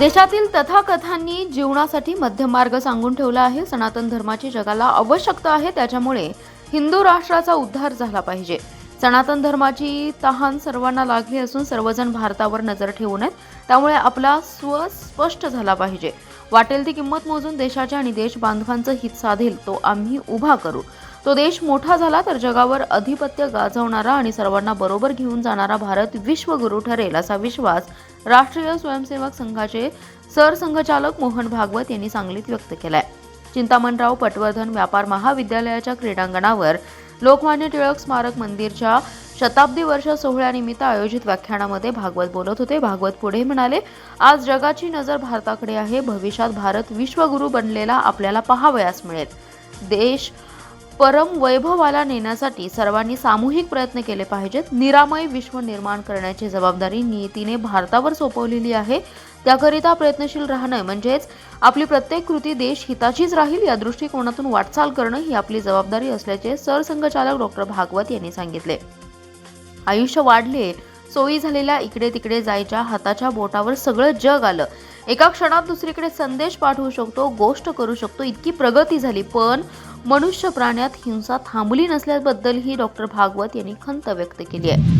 देशातील तथाकथांनी जीवनासाठी मध्यमार्ग सांगून ठेवला आहे. सनातन धर्माची जगाला आवश्यकता आहे. त्याच्यामुळे हिंदू राष्ट्राचा उद्धार झाला पाहिजे. सनातन धर्माची तहान सर्वांना लागली असून सर्वजण भारतावर नजर ठेवू नयेत त्यामुळे आपला स्व स्पष्ट झाला पाहिजे. वाटेल ती किंमत मोजून देशाच्या आणि देश बांधवांचं हित साधेल तो आम्ही उभा करू. तो देश मोठा झाला तर जगावर अधिपत्य गाजवणारा आणि सर्वांना बरोबर घेऊन जाणारा भारत विश्वगुरू ठरेल असा विश्वास राष्ट्रीय स्वयंसेवक संघाचे सरसंघचालक मोहन भागवत यांनी सांगलीत व्यक्त केलाय. चिंतामणराव पटवर्धन व्यापार महाविद्यालयाच्या क्रीडांगणावर लोकमान्य टिळक स्मारक मंदिरच्या शताब्दी वर्ष सोहळ्यानिमित्त आयोजित व्याख्यानामध्ये भागवत बोलत होते. भागवत पुढे म्हणाले आज जगाची नजर भारताकडे आहे. भविष्यात भारत विश्वगुरू बनलेला आपल्याला पाहावयास मिळेल. देश परम वैभवाला नेण्यासाठी सर्वांनी सामूहिक प्रयत्न केले पाहिजेत. निरामय विश्व निर्माण करण्याची जबाबदारी नियतीने भारतावर सोपवलेली आहे. त्याकरिता प्रयत्नशील राहणं म्हणजेच आपली प्रत्येक कृती देश हिताचीच राहील या दृष्टिकोनातून वाटचाल करणं ही आपली जबाबदारी असल्याचे सरसंघचालक डॉक्टर भागवत यांनी सांगितले. आयुष्य वाढले सोयी झालेल्या इकडे तिकडे जायच्या हाताच्या बोटावर सगळं जग आलं. एका क्षणात दुसरीकडे संदेश पाठवू शकतो गोष्ट करू शकतो इतकी प्रगती झाली. पण मनुष्य प्राण्यात हिंसा थांबली नसल्याबद्दलही डॉक्टर भागवत यांनी खंत व्यक्त केली आहे.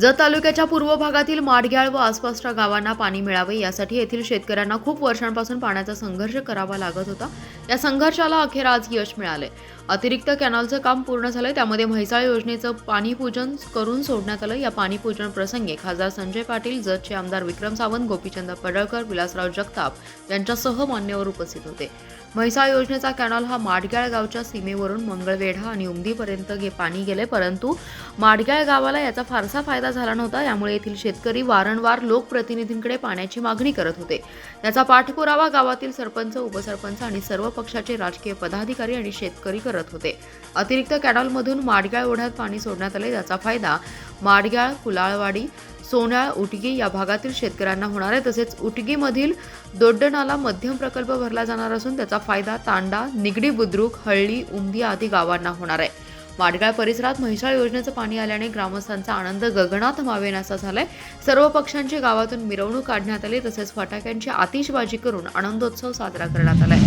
जत तालुक्याच्या पूर्व भागातील माडग्याळ व आसपासच्या गावांना पाणी मिळावे यासाठी येथील शेतकऱ्यांना खूप वर्षांपासून पाण्याचा संघर्ष करावा लागत होता. या संघर्षाला अखेर आज यश मिळाले. अतिरिक्त कॅनॉलचं काम पूर्ण झालं त्यामध्ये म्हैसाळ योजनेचं पाणीपूजन करून सोडण्यात आलं. या पाणीपूजन प्रसंगी खासदार संजय पाटील जतचे आमदार विक्रम सावंत गोपीचंद पडळकर विलासराव जगताप यांच्यासह मान्यवर उपस्थित होते. म्हैसाळ योजनेचा कॅनॉल हा माडग्याळ गावच्या सीमेवरून मंगळवेढा आणि उमदीपर्यंत गे पाणी गेले परंतु माडग्याळ गावाला याचा फारसा फायदा झाला नव्हता. यामुळे येथील शेतकरी वारंवार लोकप्रतिनिधींकडे पाण्याची मागणी करत होते. याचा पाठपुरावा गावातील सरपंच उपसरपंच आणि सर्व पक्षाचे राजकीय पदाधिकारी आणि शेतकरी करत होते. अतिरिक्त कॅनॉलमधून माडग्याळ ओढ्यात पाणी सोडण्यात आले याचा फायदा माडग्याळ कुलाळवाडी सोन्याळ उटगी या भागातील शेतकऱ्यांना होणार आहे. तसेच उटगीमधील दोड्डनाला मध्यम प्रकल्प भरला जाणार असून त्याचा फायदा तांडा निगडी बुद्रुक हळ्ळी उमदी आदी गावांना होणार आहे. माडगाळ परिसरात म्हैसाळ योजनेचं पाणी आल्याने ग्रामस्थांचा आनंद गगनात मावेनासा झालाय. सर्व पक्षांची गावातून मिरवणूक काढण्यात आली. तसेच फटाक्यांची आतिषबाजी करून आनंदोत्सव साजरा करण्यात आलाय.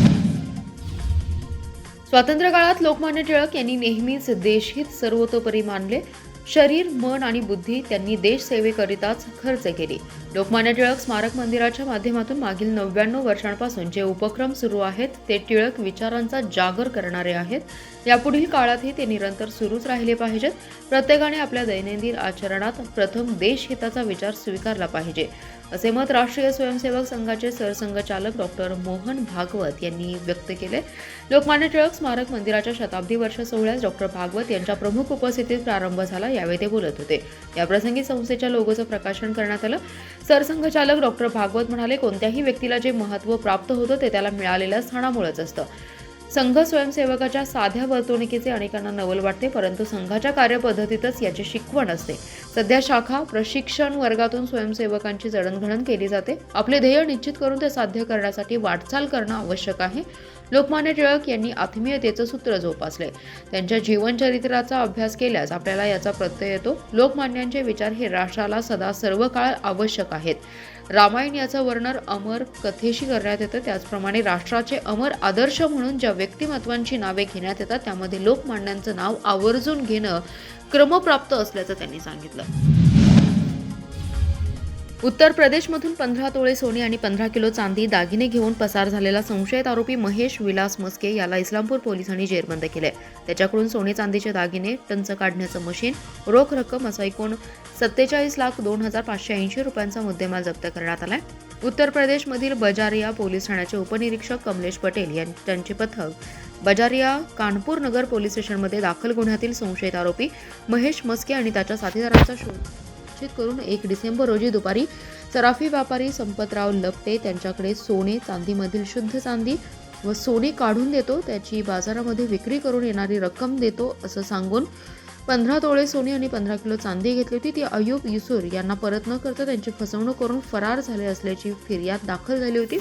स्वातंत्र्य काळात लोकमान्य टिळक यांनी नेहमीच देशहित सर्वतोपरी मानले. शरीर मन आणि बुद्धी त्यांनी देशसेवेकरिताच खर्च केली. लोकमान्य टिळक स्मारक मंदिराच्या माध्यमातून मागील नव्याण्णव वर्षांपासून जे उपक्रम सुरू आहेत ते टिळक विचारांचा जागर करणारे आहेत. यापुढील काळातही ते निरंतर सुरूच राहिले पाहिजेत. प्रत्येकाने आपल्या दैनंदिन आचरणात प्रथम देशहिताचा विचार स्वीकारला पाहिजे. असे मत राष्ट्रीय स्वयंसेवक संघाचे सरसंघचालक डॉक्टर मोहन भागवत यांनी व्यक्त केले. लोकमान्य टिळक स्मारक मंदिराच्या शताब्दी वर्ष सोहळ्यास डॉक्टर भागवत यांच्या प्रमुख उपस्थितीत प्रारंभ झाला. यावेळी ते बोलत होते. याप्रसंगी संस्थेच्या लोगोचं प्रकाशन करण्यात आलं. सरसंघचालक डॉक्टर भागवत म्हणाले कोणत्याही व्यक्तीला जे महत्त्व प्राप्त होतं ते त्याला मिळालेल्या स्थानामुळेच असतं. संघ स्वयंसेवकाच्या साध्या वर्तणुकीचे अनेकांना नवल वाटते परंतु संघाच्या कार्यपद्धतीतच याची शिकवण असते. सध्या शाखा प्रशिक्षण वर्गातून स्वयंसेवकांची जडणघडण केली जाते. आपले ध्येय निश्चित करून ते साध्य करण्यासाठी वाटचाल करणं आवश्यक आहे. लोकमान्य टिळक यांनी आत्मीयतेचं सूत्र जोपासले त्यांच्या जीवनचरित्राचा अभ्यास केल्यास आपल्याला याचा प्रत्यय येतो. लोकमान्यांचे विचार हे राष्ट्राला सदा सर्व काळ आवश्यक आहेत. रामायण याचं वर्णन अमर कथेशी करण्यात येतं. त्याचप्रमाणे राष्ट्राचे अमर आदर्श म्हणून ज्या व्यक्तिमत्वांची नावे घेण्यात येतात त्यामध्ये लोकमान्यांचं नाव आवर्जून घेणं क्रमप्राप्त असल्याचं त्यांनी सांगितलं. उत्तर प्रदेशमधून पंधरा तोळे सोने आणि पंधरा किलो चांदी दागिने घेऊन पसार झालेला संशयित आरोपी महेश विलास मस्के याला इस्लामपूर पोलिसांनी जेरबंद केले. त्याच्याकडून सोने चांदीचे दागिने टंच काढण्याचं मशीन रोख रक्कम असा एकूण सत्तेचाळीस लाख दोन हजार पाचशे ऐंशी रुपयांचा मुद्देमाल जप्त करण्यात आलाय. उत्तर प्रदेशमधील बजारिया पोलीस ठाण्याचे उपनिरीक्षक कमलेश पटेल यां त्यांचे पथक बजारिया कानपूर नगर पोलीस स्टेशनमध्ये दाखल गुन्ह्यातील संशयित आरोपी महेश मस्के आणि त्याच्या साथीदारांचा शोध निश्चित करून एक डिसेंबर रोजी दुपारी सराफी व्यापारी संपतराव लपटे त्यांच्याकडे सोने चांदीमधील शुद्ध चांदी व सोने काढून देतो. त्याची बाजारामध्ये विक्री करून येणारी रक्कम देतो असं सांगून पंधरा तोळे सोने आणि पंधरा किलो चांदी घेतली होती. ती अयूब युसूर यांना परत न करता त्यांची फसवणूक करून फरार झाले असल्याची फिर्याद दाखल झाली होती.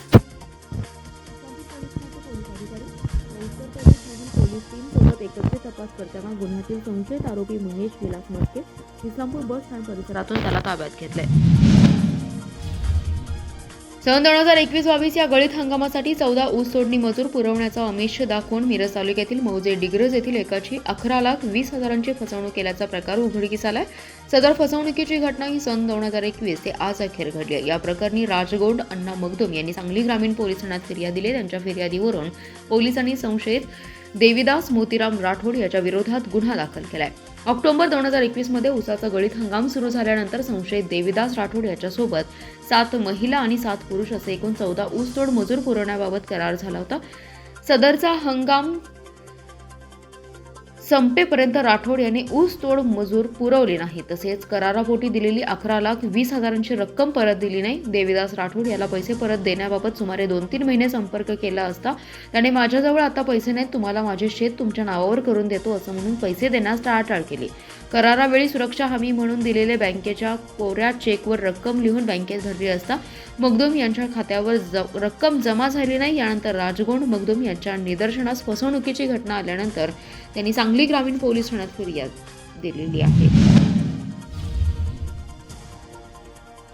तपास करताना गुन्ह्यातील संशयित आरोपी महेश विलास मस्के इस्लामपूर बस स्टँड परिसरातून त्याला ताब्यात घेतले सन दोन हजार एकवीस बावीस या गळीत हंगामासाठी चौदा ऊस तोडणी मजूर पुरवण्याचा आमिष दाखवून मिरज तालुक्यातील मौजे डिग्रज येथील एकाची अकरा लाख वीस हजारांची फसवणूक केल्याचा प्रकार उघडकीस आलाय. सदर फसवणुकीची घटना ही सन दोन हजार एकवीस ते आज अखेर घडली आहे. या प्रकरणी राजगोंड अण्णा मगदुम यांनी सांगली ग्रामीण पोलीस ठाण्यात फिर्याद दिली त्यांच्या फिर्यादीवरून पोलिसांनी संशयित देविदास मोतीराम राठोड याच्या विरोधात गुन्हा दाखल केलाय. ऑक्टोबर दोन हजार एकवीसमध्ये उसाचा गळीत हंगाम सुरू झाल्यानंतर संशयित देविदास राठोड याच्यासोबत सात महिला आणि सात पुरुष असे एकूण चौदा ऊसतोड मजूर पुरवण्याबाबत करार झाला होता. सदरचा हंगाम संपेपर्यंत राठोड यांनी ऊस तोड मजूर पुरवले नाही तसेच करारापोटी दिलेली अकरा लाख वीस हजारांची रक्कम परत दिली नाही. देवीदास राठोड याला पैसे परत देण्याबाबत सुमारे दोन तीन महिने संपर्क केला असता त्याने माझ्याजवळ आता पैसे नाहीत तुम्हाला माझे शेत तुमच्या नावावर करून देतो असं म्हणून पैसे देण्यास टाळाटाळ केली. करारावेळी सुरक्षा हमी म्हणून दिलेले बँकेच्या कोऱ्या चेकवर रक्कम लिहून बँकेत भरली असता मगदूम यांच्या खात्यावर ज रक्कम जमा झाली नाही. यानंतर राजगोंड मगदूम यांच्या निदर्शनास फसवणुकीची घटना आल्यानंतर त्यांनी सांगली ग्रामीण पोलीस ठाण्यात फिर्याद दिलेली आहे.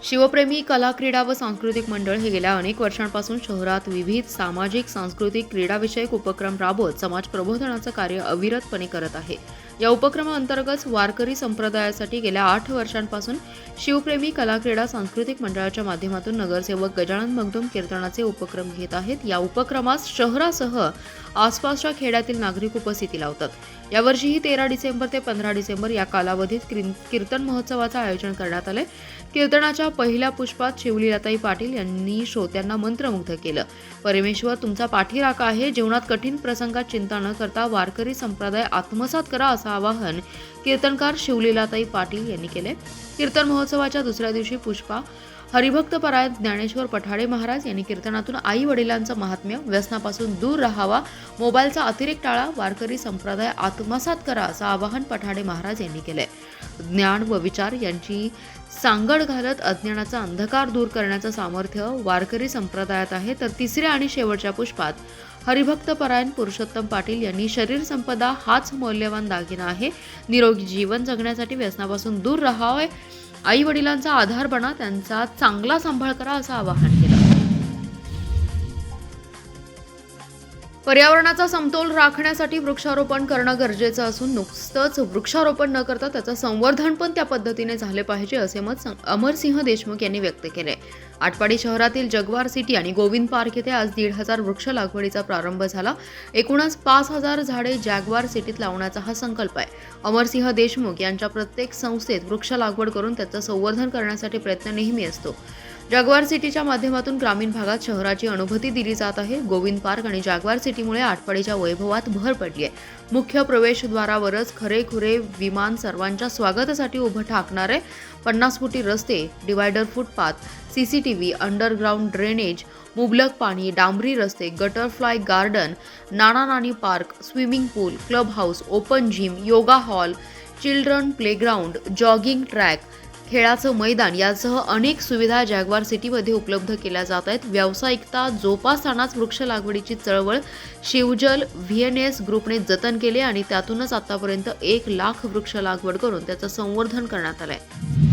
शिवप्रेमी कला क्रीडा व सांस्कृतिक मंडळ हे गेल्या अनेक वर्षांपासून शहरात विविध सामाजिक सांस्कृतिक क्रीडाविषयक उपक्रम राबवत समाज प्रबोधनाचं कार्य अविरतपणे करत आहे. या उपक्रमाअंतर्गत वारकरी संप्रदायासाठी गेल्या आठ वर्षांपासून शिवप्रेमी कला क्रीडा सांस्कृतिक मंडळाच्या माध्यमातून नगरसेवक गजानन मगदुम कीर्तनाचे उपक्रम घेत आहेत. या उपक्रमास शहरासह आसपासच्या खेड्यातील नागरिक उपस्थिती लावतात. यावर्षीही तेरा डिसेंबर ते पंधरा डिसेंबर या कालावधीत कीर्तन महोत्सवाचं आयोजन करण्यात आले कीर्तनाच्या पहिल्या पुष्पात शिवलीलाताई पाटील यांनी श्रोत्यांना मंत्रमुग्ध केलं. परमेश्वर तुमचा पाठीराखा आहे. जीवनात कठीण प्रसंगात चिंता न करता वारकरी संप्रदाय आत्मसात करा असा आवाहन कीर्तनकार शिवलीलाताई पाटील यांनी केले कीर्तन महोत्सवाच्या दुसऱ्या दिवशी पुष्पा हरिभक्तपरायण ज्ञानेश्वर पठाडे महाराज यांनी कीर्तनातून आई वडिलांचं महात्म्य व्यसनापासून दूर राहावा मोबाईलचा अतिरेक टाळा वारकरी संप्रदाय आत्मसात करा असं आवाहन पठाडे महाराज यांनी केलंय. ज्ञान व विचार यांची सांगड घालत अज्ञानाचा अंधकार दूर करण्याचं सामर्थ्य वारकरी संप्रदायात आहे तर तिसऱ्या आणि शेवटच्या पुष्पात हरिभक्तपरायण पुरुषोत्तम पाटील यांनी शरीर संपदा हाच मौल्यवान दागिना आहे. निरोगी जीवन जगण्यासाठी व्यसनापासून दूर राहावे आई वडिलांचा आधार बना त्यांचा चांगला सांभाळ करा असं आवाहन केलं. पर्यावरणाचा समतोल राखण्यासाठी वृक्षारोपण करणं गरजेचं असून नुकतंच वृक्षारोपण न करता त्याचं संवर्धन पण त्या पद्धतीने झाले पाहिजे असे मत सं- अमरसिंह देशमुख यांनी व्यक्त केले. आटपाडी शहरातील जगवार सिटी आणि गोविंद पार्क येथे आज दीड हजार वृक्ष लागवडीचा प्रारंभ झाला. एकूणच पाच हजार झाडे जॅगवार सिटीत लावण्याचा हा संकल्प आहे. अमरसिंह देशमुख यांच्या प्रत्येक संस्थेत वृक्ष लागवड करून त्याचं संवर्धन करण्यासाठी प्रयत्न नेहमी असतो. जागवार सिटीच्या माध्यमातून ग्रामीण भागात शहराची अनुभूती दिली जात आहे. गोविंद पार्क आणि जागवार सिटीमुळे आठवडीच्या वैभवात भर पडली आहे. मुख्य प्रवेशद्वारावरच खरेखुरे विमान सर्वांच्या स्वागतासाठी उभं ठाकणारे पन्नास फुटी रस्ते divider footpath C C T V underground drainage मुबलक पाणी डांबरी रस्ते गटरफ्लाय garden Nana Nani park swimming pool club house open gym yoga hall children playground jogging track खेळाचं मैदान यासह अनेक सुविधा जॅगवार सिटीमध्ये उपलब्ध केल्या जात आहेत. व्यावसायिकता जोपासतानाच वृक्ष लागवडीची चळवळ शिवजल व्ही एन एस ग्रुपने जतन केले आणि त्यातूनच आतापर्यंत एक लाख वृक्ष लागवड करून त्याचं संवर्धन करण्यात आलं आहे